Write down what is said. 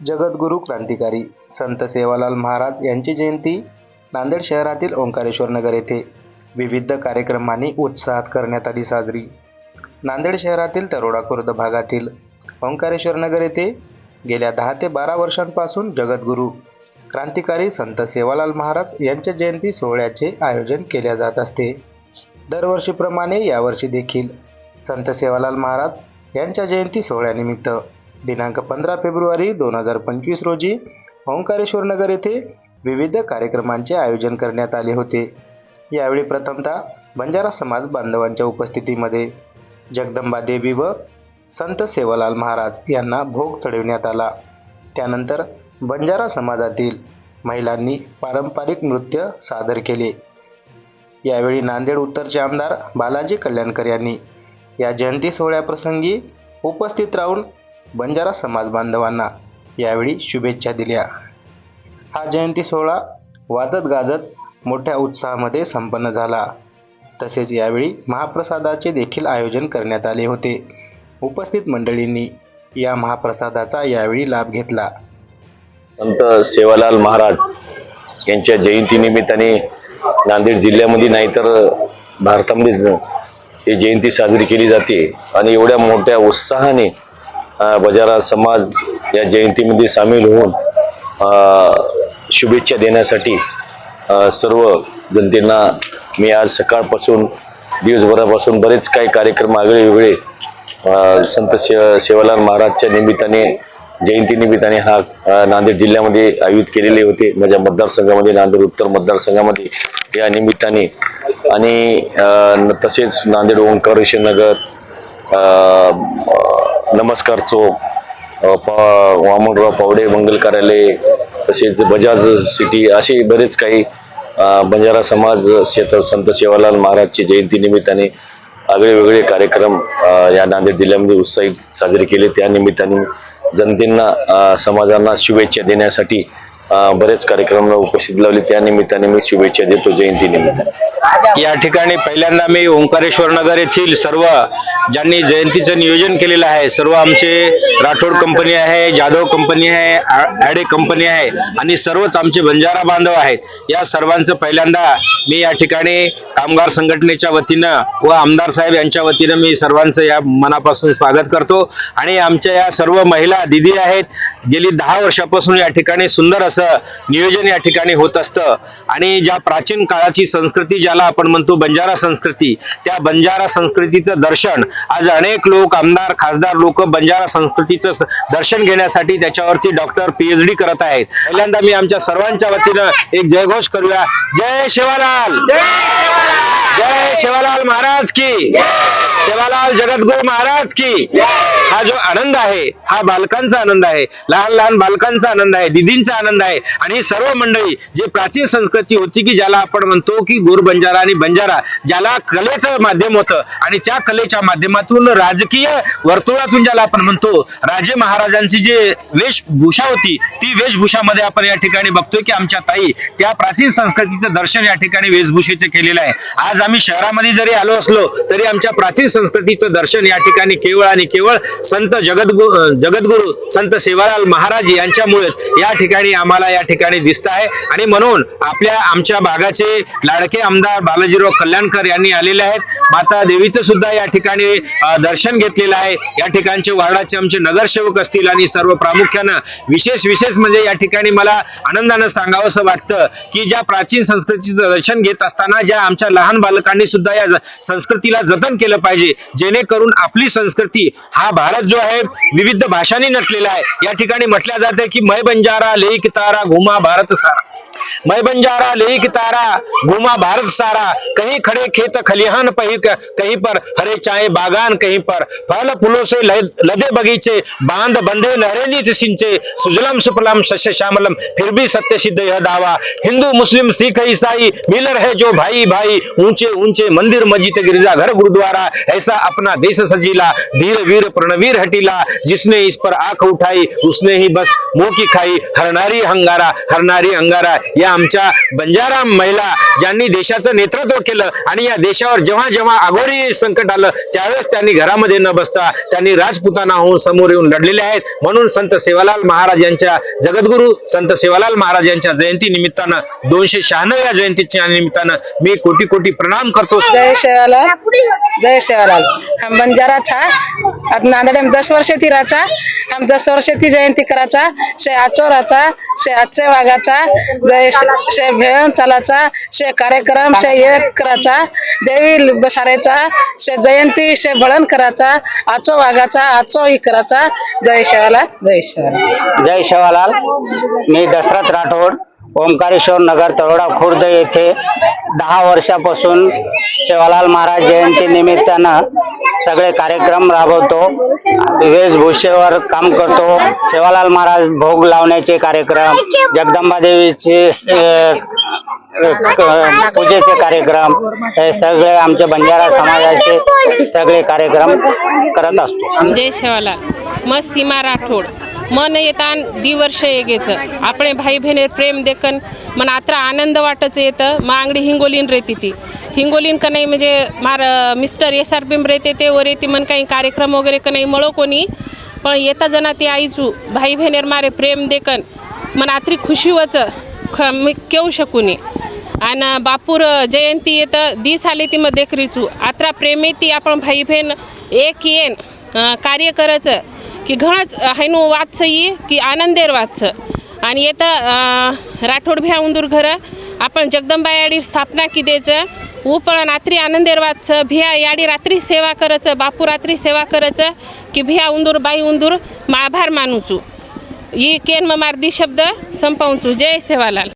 जगद्गुरू क्रांतिकारी संत सेवालाल महाराज यांची जयंती नांदेड शहरातील ओंकारेश्वर नगर येथे विविध कार्यक्रमांनी उत्साहात करण्यात आली साजरी. नांदेड शहरातील तरोडा खुर्द भागातील ओंकारेश्वर नगर येथे गेल्या दहा ते बारा वर्षांपासून जगद्गुरू क्रांतिकारी संत सेवालाल महाराज यांच्या जयंती सोहळ्याचे आयोजन केले जात असते. दरवर्षीप्रमाणे यावर्षी देखील संत सेवालाल महाराज यांच्या जयंती सोहळ्यानिमित्त दिनांक पंधरा फेब्रुवारी दोन हजार पंचवीस रोजी ओंकारेश्वर नगर येथे विविध कार्यक्रमांचे आयोजन करण्यात आले होते. यावेळी प्रथमतः बंजारा समाज बांधवांच्या उपस्थितीमध्ये जगदंबा देवी व संत सेवालाल महाराज यांना भोग चढविण्यात आला. त्यानंतर बंजारा समाजातील महिलांनी पारंपरिक नृत्य सादर केले. यावेळी नांदेड उत्तरचे आमदार बालाजी कल्याणकर यांनी या जयंती सोहळ्याप्रसंगी उपस्थित राहून बंजारा समाज बांधवांना यावेळी शुभेच्छा दिल्या. हा जयंती सोहळा वाजत गाजत मोठ्या उत्साहामध्ये संपन्न झाला. तसेच यावेळी महाप्रसादाचे देखील आयोजन करण्यात आले होते. उपस्थित मंडळींनी या महाप्रसादाचा यावेळी लाभ घेतला. संत सेवालाल महाराज यांच्या जयंतीनिमित्ताने नांदेड जिल्ह्यामध्ये नाही तर भारतामध्ये ही जयंती साजरी केली जाते. आणि एवढ्या मोठ्या उत्साहाने बजारा समाज या जयंतीमध्ये सामील होऊन शुभेच्छा देण्यासाठी सर्व जनतेला मी आज सकाळपासून दिवसभरापासून बरेच काही कार्यक्रम आगळे वेगळे संत शे शेवालाल महाराजच्या निमित्ताने जयंती निमित्ताने हा नांदेड जिल्ह्यामध्ये आयोजित केलेले होते. माझ्या मतदारसंघामध्ये नांदेड उत्तर मतदारसंघामध्ये या निमित्ताने. आणि तसेच नांदेड ओंकारेश्वर नगर नमस्कार चौक पा- वामनराव पावडे मंगल कार्यालय तसेच बजाज सिटी असे बरेच काही बंजारा समाज शेत संत सेवालाल महाराजची जयंती निमित्ताने आगळे वेगळे कार्यक्रम या नांदेड जिल्ह्यामध्ये उत्साहित साजरे केले. त्या निमित्ताने समाजांना शुभेच्छा देण्यासाठी बरेच कार्यक्रम उपस्थित लावले. त्या निमित्ताने मी शुभेच्छा देतो जयंती निमित्ताने. या ठिकाणी पहिल्यांदा मी ओंकारेश्वर नगर येथील सर्व ज्यांनी जयंतीचं नियोजन केलेलं आहे सर्व आमचे राठोड कंपनी आहे जाधव कंपनी आहे ॲडे कंपनी आहे आणि सर्वच आमचे बंजारा बांधव आहेत. या सर्वांचं पहिल्यांदा मी या ठिकाणी कामगार संघटनेच्या वतीनं व आमदार साहेब यांच्या वतीनं मी सर्वांचं या मनापासून स्वागत करतो. आणि आमच्या या सर्व महिला दिदी आहेत गेली दहा वर्षापासून या ठिकाणी सुंदर असं नियोजन या ठिकाणी होत असतं. आणि ज्या प्राचीन काळाची संस्कृती ज्याला आपण म्हणतो बंजारा संस्कृती त्या बंजारा संस्कृतीचं दर्शन आज अनेक लोक आमदार खासदार लोक बंजारा संस्कृतीचं दर्शन घेण्यासाठी त्याच्यावरती डॉक्टर पीएच डी करत आहेत. पहिल्यांदा मी आमच्या सर्वांच्या वतीनं एक जयघोष करूया. जय शिवालाल! जय शिवालाल महाराज की! शिवालाल जगद्गुरु महाराज की! हा जो आनंद आहे हा बालकांचा आनंद आहे लहान लहान बालकांचा आनंद आहे दिदींचा आनंद आहे आणि ही सर्व मंडळी जे प्राचीन संस्कृती होती की ज्याला आपण म्हणतो की गोर बंजारा आणि बंजारा ज्याला कलेचं माध्यम होतं आणि त्या कलेच्या माध्यम माध्यमातून राजकीय वर्तुळातून ज्याला आपण म्हणतो राजे महाराजांची जे वेशभूषा होती ती वेशभूषामध्ये आपण या ठिकाणी बघतोय की आमच्या ताई त्या प्राचीन संस्कृतीचं दर्शन या ठिकाणी वेशभूषेचे केलेलं आहे. आज आम्ही शहरामध्ये जरी आलो असलो तरी आमच्या प्राचीन संस्कृतीचं दर्शन या ठिकाणी केवळ आणि केवळ संत जगद्गु जगद्गुरु संत सेवालाल महाराज यांच्यामुळेच या ठिकाणी आम्हाला या ठिकाणी दिसत आहे. आणि म्हणून आपल्या आमच्या भागाचे लाडके आमदार बालाजीराव कल्याणकर यांनी आलेले आहेत. माता देवीचं सुद्धा या ठिकाणी दर्शन घेतलेलं आहे. या ठिकाणचे वार्डाचे आमचे नगरसेवक असतील आणि सर्व प्रामुख्यानं विशेष विशेष म्हणजे या ठिकाणी मला आनंदानं सांगावंसं वाटतं की ज्या प्राचीन संस्कृतीचं दर्शन घेत असताना ज्या आमच्या लहान बालकांनी सुद्धा या संस्कृतीला जतन केलं पाहिजे जेणेकरून आपली संस्कृती हा भारत जो आहे विविध भाषांनी नटलेला आहे. या ठिकाणी म्हटलं जातं की मय बंजारा लेक तारा घुमा भारत सारा. मैं बंजारा लेक तारा, घुमा भारत सारा। कहीं खड़े खेत खलिहान पही कहीं पर, हरे चाय बागान कहीं पर। फल फूलों से लद- बगीचे, बाँध बंधे लहरे नीत सिंचे। सुजलम सुपलम शस्य श्यामलम, फिर भी सत्य सिद्ध यह दावा। हिंदू, मुस्लिम, सिख, ईसाई मिल रहे जो भाई भाई। ऊँचे ऊँचे मंदिर मस्जिद गिरजा घर गुरुद्वारा, ऐसा अपना देश सजीला। धीर वीर, प्रणवीर हटीला, जिसने इस पर आँख उठाई, उसने ही बस मुँह की खाई। हर नारी हंगारा, हर नारी अंगारा या आमच्या बंजारा महिला ज्यांनी देशाचं नेतृत्व केलं आणि या देशावर जेव्हा जेव्हा अघोरी संकट आलं त्यावेळेस त्यांनी घरामध्ये न बसता त्यांनी राजपुताना होऊन समोर येऊन लढलेले आहेत. म्हणून संत सेवालाल महाराज यांच्या जगद्गुरु संत सेवालाल महाराज यांच्या जयंती निमित्तानं दोनशे शहाण्णव या जयंतीच्या निमित्तानं मी कोटी कोटी प्रणाम करतो. जय सेवालाल जय सेवालाल. हम बंजारा छा. नांदेड़ में दस वर्ष थी राचा हम दस वर्ष जयंती कराचा शे आचोराचा शे आचे वागाचा जय शे- शे भेण चालाचा शे कार्यक्रम शे एक कराचा देवी बसारायचा शे जयंती शे भळण कराचा आचो वागाचा आचो ही कराचा जय शेवाला जय शेवालाल. जय शेवालाल मी दशरथ राठोड. ओंकारेश्वर नगर तरोडा खुर्द येथे दहा वर्षापासून सेवालाल महाराज जयंती निमित्तानं सगळे कार्यक्रम राबवतो. वेशभूषेवर काम करतो. सेवालाल महाराज भोग लावण्याचे कार्यक्रम जगदंबा देवीचे पूजेचे कार्यक्रम हे सगळे आमचे बंजारा समाजाचे सगळे कार्यक्रम करत असतो. जय सेवालाल. मग सीमा राठोड. मन येतान दिवर्ष येगेचं. आपणे भाई बहिणी प्रेम देखन मन आत्रा आनंद वाटच येतं. मांगडी हिंगोलीन रेती ती. हिंगोलीन का नाही म्हणजे मार मिस्टर एस आर पीम रेते ते वर येते मन काही कार्यक्रम वगैरे का नाही मळो कोणी. पण येता जना ती आईचू भाई बहिणीर मारे प्रेम देखन मन आत्री खुशी वच ख मी केऊ शकूनी. आणि बापूर जयंती येतं दिस आली ती मग देखरीचू. आत्रा प्रेमे ती आपण भाई बहीण एक येन कार्य करायचं की घणंच हैनू वाच ये की आनंदेर वाच आणि येतं राठोड भ्या उंदूर घरं आपण जगदंबा याडी स्थापना की द्यायचं उपळ रात्री आनंदेर वाच भिया याडी रात्री सेवा करायचं बापू रात्री सेवा करायचं की भिया उंदूर बाई उंदूर मा आभार मानूचू. ई केन म शब्द संपवचू. जय सेवालाल.